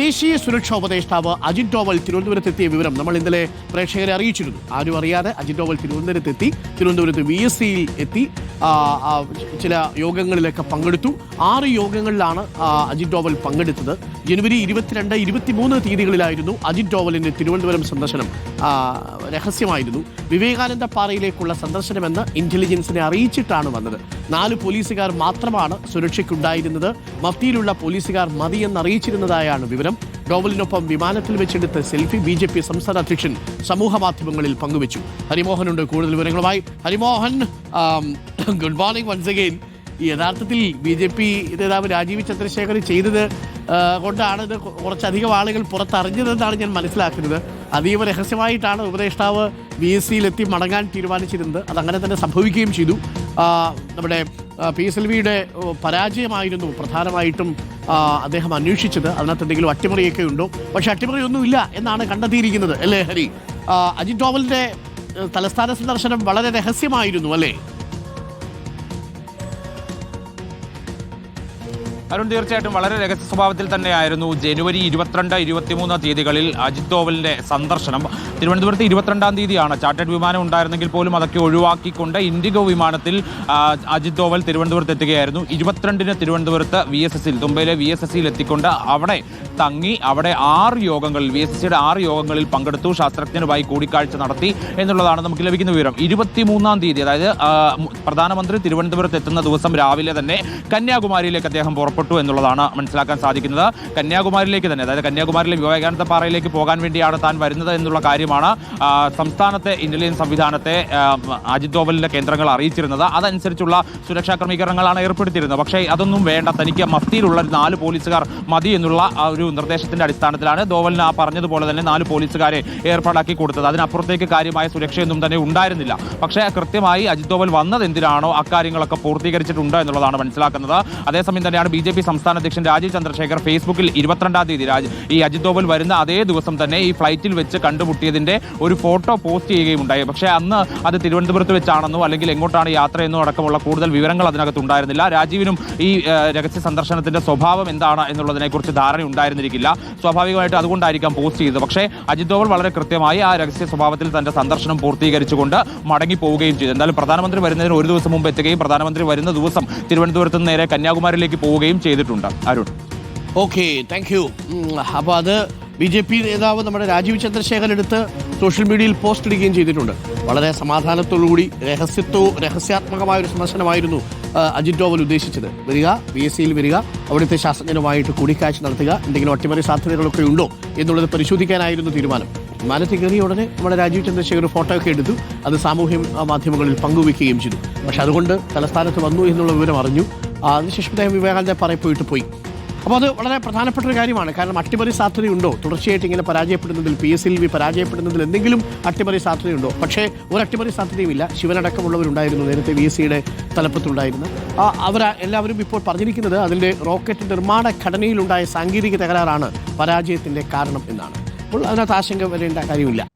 ദേശീയ സുരക്ഷാ ഉപദേഷ്ടാവ് അജിത് ഡോവൽ തിരുവനന്തപുരത്തെത്തിയ വിവരം നമ്മൾ ഇന്നലെ പ്രേക്ഷകരെ അറിയിച്ചിരുന്നു. ആരും അറിയാതെ അജിത് ഡോവൽ തിരുവനന്തപുരത്തെത്തി തിരുവനന്തപുരത്ത് വി എസ് സിയിൽ എത്തി ചില യോഗങ്ങളിലൊക്കെ പങ്കെടുത്തു. ആറ് യോഗങ്ങളിലാണ് അജിത് ഡോവൽ പങ്കെടുത്തത്. ജനുവരി ഇരുപത്തിരണ്ട് ഇരുപത്തിമൂന്ന് തീയതികളിലായിരുന്നു അജിത് ഡോവലിന്റെ തിരുവനന്തപുരം സന്ദർശനം രഹസ്യമായിരുന്നു. വിവേകാനന്ദ പാറയിലേക്കുള്ള സന്ദർശനമെന്ന് ഇന്റലിജൻസിനെ അറിയിച്ചിട്ടാണ് വന്നത്. നാല് പോലീസുകാർ മാത്രമാണ് സുരക്ഷയ്ക്കുണ്ടായിരുന്നത്. മഫ്തിയിലുള്ള പോലീസുകാർ മതിയെന്ന് അറിയിച്ചിരുന്നതായാണ് വിവരം ഡോവലിനൊപ്പം വിമാനത്തിൽ വെച്ചെടുത്ത സെൽഫി ബി ജെ പി സംസ്ഥാന അധ്യക്ഷൻ സമൂഹമാധ്യമങ്ങളിൽ പങ്കുവച്ചു. ഹരിമോഹനുണ്ട് കൂടുതൽ വിവരങ്ങളുമായി. Harimohan good morning once again യഥാർത്ഥത്തിൽ ബി ജെ പി നേതാവ് രാജീവ് ചന്ദ്രശേഖർ ചെയ്തത് കൊണ്ടാണ് ഇത് കുറച്ചധികം ആളുകൾ പുറത്തറിഞ്ഞതെന്നാണ് ഞാൻ മനസ്സിലാക്കുന്നത്. അതീവ രഹസ്യമായിട്ടാണ് ഉപദേഷ്ടാവ് ബി എസ് സിയിലെത്തി മടങ്ങാൻ തീരുമാനിച്ചിരുന്നത്. അതങ്ങനെ തന്നെ സംഭവിക്കുകയും ചെയ്തു. നമ്മുടെ പി എസ് എൽ വിയുടെ പരാജയമായിരുന്നു പ്രധാനമായിട്ടും അദ്ദേഹം അന്വേഷിച്ചത്. അതിനകത്ത് എന്തെങ്കിലും അട്ടിമറിയൊക്കെ ഉണ്ടോ? പക്ഷെ അട്ടിമറിയൊന്നുമില്ല എന്നാണ് കണ്ടെത്തിയിരിക്കുന്നത് അല്ലേ ഹരി? അജിത് ഡോവലിന്റെ തലസ്ഥാന സന്ദർശനം വളരെ രഹസ്യമായിരുന്നു അല്ലേ? അരുൺ തീർച്ചയായിട്ടും വളരെ രഹസ്യ സ്വഭാവത്തിൽ തന്നെയായിരുന്നു ജനുവരി ഇരുപത്തിരണ്ട് ഇരുപത്തിമൂന്ന് തീയതികളിൽ അജിത് ഡോവലിന്റെ സന്ദർശനം. തിരുവനന്തപുരത്ത് ഇരുപത്തിരണ്ടാം തീയതിയാണ് ചാർട്ടേഡ് വിമാനം ഉണ്ടായിരുന്നെങ്കിൽ പോലും അതൊക്കെ ഒഴിവാക്കിക്കൊണ്ട് ഇൻഡിഗോ വിമാനത്തിൽ അജിത് ഡോവൽ തിരുവനന്തപുരത്ത് എത്തുകയായിരുന്നു. ഇരുപത്തിരണ്ടിന് തിരുവനന്തപുരത്ത് വി എസ് എസിൽ തുമ്പയിലെ വി എസ് സിയിൽ എത്തിക്കൊണ്ട് അവിടെ തങ്ങി അവിടെ ആറ് യോഗങ്ങളിൽ വി എസ് ആറ് യോഗങ്ങളിൽ പങ്കെടുത്തു. ശാസ്ത്രജ്ഞരുമായി കൂടിക്കാഴ്ച നടത്തി എന്നുള്ളതാണ് നമുക്ക് ലഭിക്കുന്ന വിവരം. ഇരുപത്തിമൂന്നാം തീയതി അതായത് പ്രധാനമന്ത്രി തിരുവനന്തപുരത്ത് എത്തുന്ന ദിവസം രാവിലെ തന്നെ കന്യാകുമാരിയിലേക്ക് അദ്ദേഹം പുറപ്പെട്ടു. എന്നുള്ളതാണ് മനസ്സിലാക്കാൻ സാധിക്കുന്നത്. കന്യാകുമാരിയിലേക്ക് തന്നെ അതായത് കന്യാകുമാരിയിലെ വിവേകാനന്ദ പാറയിലേക്ക് പോകാൻ വേണ്ടിയാണ് താൻ വരുന്നത് എന്നുള്ള കാര്യമാണ് സംസ്ഥാനത്തെ ഇന്റലിജൻസ് സംവിധാനത്തെ അജിത് ഡോവലിന്റെ കേന്ദ്രങ്ങൾ അറിയിച്ചിരുന്നത്. അതനുസരിച്ചുള്ള സുരക്ഷാ ക്രമീകരണങ്ങളാണ് ഏർപ്പെടുത്തിയിരുന്നത്. പക്ഷേ അതൊന്നും വേണ്ട തനിക്ക് മഫ്തിയിലുള്ള നാല് പോലീസുകാർ മതി എന്നുള്ള ഒരു നിർദ്ദേശത്തിന്റെ അടിസ്ഥാനത്തിലാണ് ഡോവലിന് ആ പറഞ്ഞതുപോലെ തന്നെ നാല് പോലീസുകാരെ ഏർപ്പാടാക്കി കൊടുത്തത്. അതിനപ്പുറത്തേക്ക് കാര്യമായ സുരക്ഷയൊന്നും തന്നെ ഉണ്ടായിരുന്നില്ല. പക്ഷേ കൃത്യമായി അജിത് ഡോവൽ വന്നത് എന്തിനാണോ അക്കാര്യങ്ങളൊക്കെ പൂർത്തീകരിച്ചിട്ടുണ്ട് എന്നുള്ളതാണ് മനസ്സിലാക്കുന്നത്. അതേസമയം തന്നെയാണ് ബി ജെ പി സംസ്ഥാന അധ്യക്ഷൻ രാജീവ് ചന്ദ്രശേഖർ ഫേസ്ബുക്കിൽ ഇരുപത്തിരണ്ടാം തീയതി രാജ് ഈ അജിത് ഡോവൽ വരുന്ന അതേ ദിവസം തന്നെ ഈ ഫ്ലൈറ്റിൽ വെച്ച് കണ്ടുമുട്ടിയതിന്റെ ഒരു ഫോട്ടോ പോസ്റ്റ് ചെയ്യുകയുണ്ടായി. പക്ഷേ അന്ന് അത് തിരുവനന്തപുരത്ത് വെച്ചാണെന്നോ അല്ലെങ്കിൽ എങ്ങോട്ടാണ് യാത്രയെന്നോ അടക്കമുള്ള കൂടുതൽ വിവരങ്ങൾ അതിനകത്ത് ഉണ്ടായിരുന്നില്ല. രാജീവിനും ഈ രഹസ്യ സന്ദർശനത്തിന്റെ സ്വഭാവം എന്താണ് എന്നുള്ളതിനെക്കുറിച്ച് ധാരണ ഉണ്ടായിരുന്നിരിക്കില്ല. സ്വാഭാവികമായിട്ട് അതുകൊണ്ടായിരിക്കാം പോസ്റ്റ് ചെയ്തത്. പക്ഷേ അജിത് ഡോവൽ വളരെ കൃത്യമായി ആ രഹസ്യ സ്വഭാവത്തിൽ തന്റെ സന്ദർശനം പൂർത്തീകരിച്ചുകൊണ്ട് മടങ്ങി പോവുകയും ചെയ്തു. എന്തായാലും പ്രധാനമന്ത്രി വരുന്നതിന് ഒരു ദിവസം മുമ്പ് എത്തുകയും പ്രധാനമന്ത്രി വരുന്ന ദിവസം തിരുവനന്തപുരത്ത് നിന്ന് നേരെ കന്യാകുമാരിയിലേക്ക് പോവുകയും ചെയ്തിട്ടുണ്ട്. അരുൺ. ഓക്കെ താങ്ക് യു അപ്പോൾ അത് ബി ജെ പി നേതാവ് നമ്മുടെ രാജീവ് ചന്ദ്രശേഖർ എടുത്ത് സോഷ്യൽ മീഡിയയിൽ പോസ്റ്റ് ഇടുകയും ചെയ്തിട്ടുണ്ട്. വളരെ സമാധാനത്തോടുകൂടി രഹസ്യത്വവും രഹസ്യാത്മകമായ ഒരു സന്ദർശനമായിരുന്നു അജിത് ഡോവൽ ഉദ്ദേശിച്ചത്. വരിക ബി എസ് സിയിൽ വരിക അവിടുത്തെ ശാസ്ത്രജ്ഞരുമായിട്ട് കൂടിക്കാഴ്ച നടത്തുക എന്തെങ്കിലും അട്ടിമറി സാധ്യതകളൊക്കെ ഉണ്ടോ എന്നുള്ളത് പരിശോധിക്കാനായിരുന്നു തീരുമാനം. വിമാനത്തിൽ കയറിയ ഉടനെ നമ്മുടെ രാജീവ് ചന്ദ്രശേഖർ ഫോട്ടോ ഒക്കെ എടുത്തു അത് സാമൂഹ്യ മാധ്യമങ്ങളിൽ പങ്കുവെക്കുകയും ചെയ്തു. പക്ഷെ അതുകൊണ്ട് തലസ്ഥാനത്ത് വന്നു എന്നുള്ള വിവരം അറിഞ്ഞു. അതിനുശേഷം അദ്ദേഹം വിവേകാനന്ദ പറയും പോയിട്ട് പോയി. അപ്പോൾ അത് വളരെ പ്രധാനപ്പെട്ട ഒരു കാര്യമാണ്. കാരണം അട്ടിമറി സാധ്യതയുണ്ടോ തുടർച്ചയായിട്ട് ഇങ്ങനെ പരാജയപ്പെടുന്നതിൽ പി എസ് എൽ വി പരാജയപ്പെടുന്നതിൽ എന്തെങ്കിലും അട്ടിമറി സാധ്യതയുണ്ടോ? പക്ഷേ ഒരു അട്ടിമറി സാധ്യതയുമില്ല. ശിവനടക്കമുള്ളവരുണ്ടായിരുന്നു നേരത്തെ വി എസ് സിയുടെ തലപ്പത്തുണ്ടായിരുന്നു. അവർ എല്ലാവരും ഇപ്പോൾ പറഞ്ഞിരിക്കുന്നത് അതിന്റെ റോക്കറ്റ് നിർമ്മാണ ഘടനയിലുണ്ടായ സാങ്കേതിക തകരാറാണ് പരാജയത്തിന്റെ കാരണം എന്നാണ്. അപ്പോൾ അതിനകത്ത് ആശങ്ക വരേണ്ട കാര്യമില്ല.